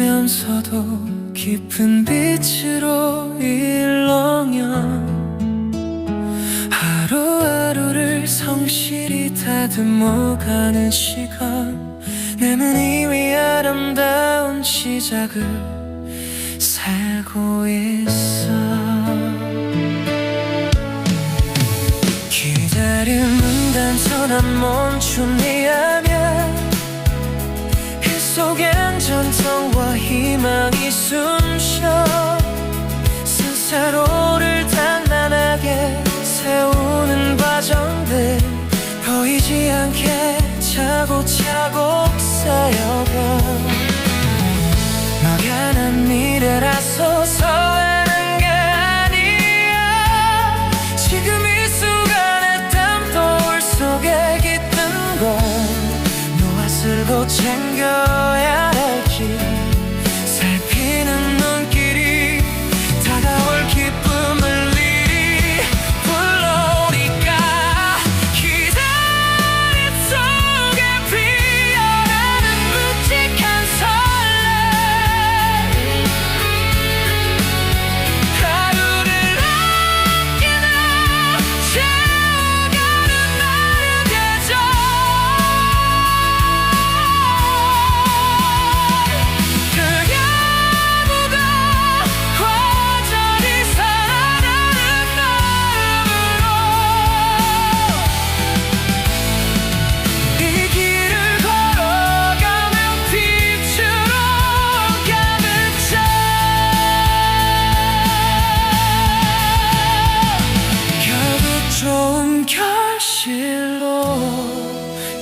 울면서도 깊은 빛으로 일렁여 하루하루를 성실히 다듬어가는 시간. 내 눈이 위 아름다운 시작을 살고 있어. 기다림은 단순한 멈춤이 아니 전통과 희망이 숨쉬어 스스로를 단단하게 세우는 과정들 보이지 않게 차곡차곡 쌓여가 막연한 미래라서 서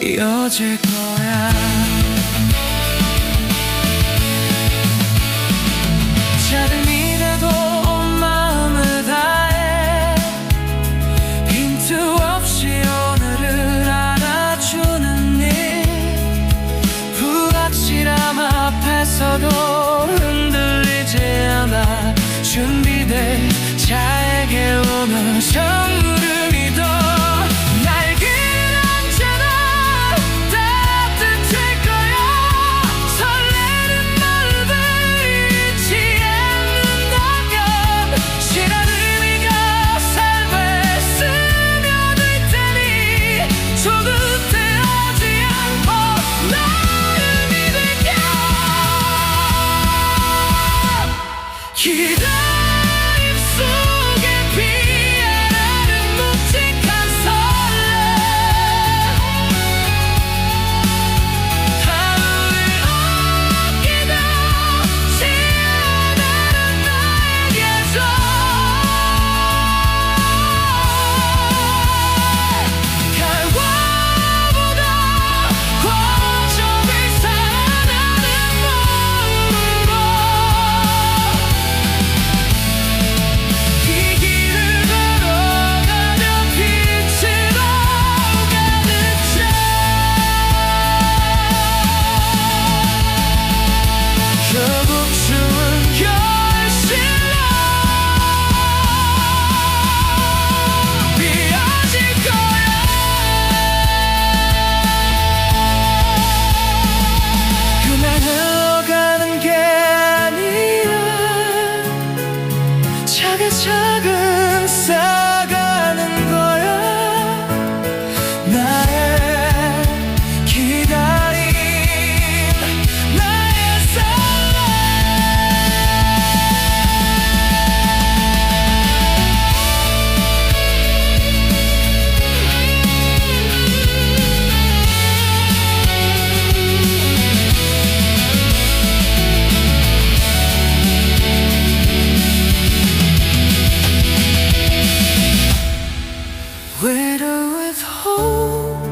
이어질 거야. 기대 Where to withhold?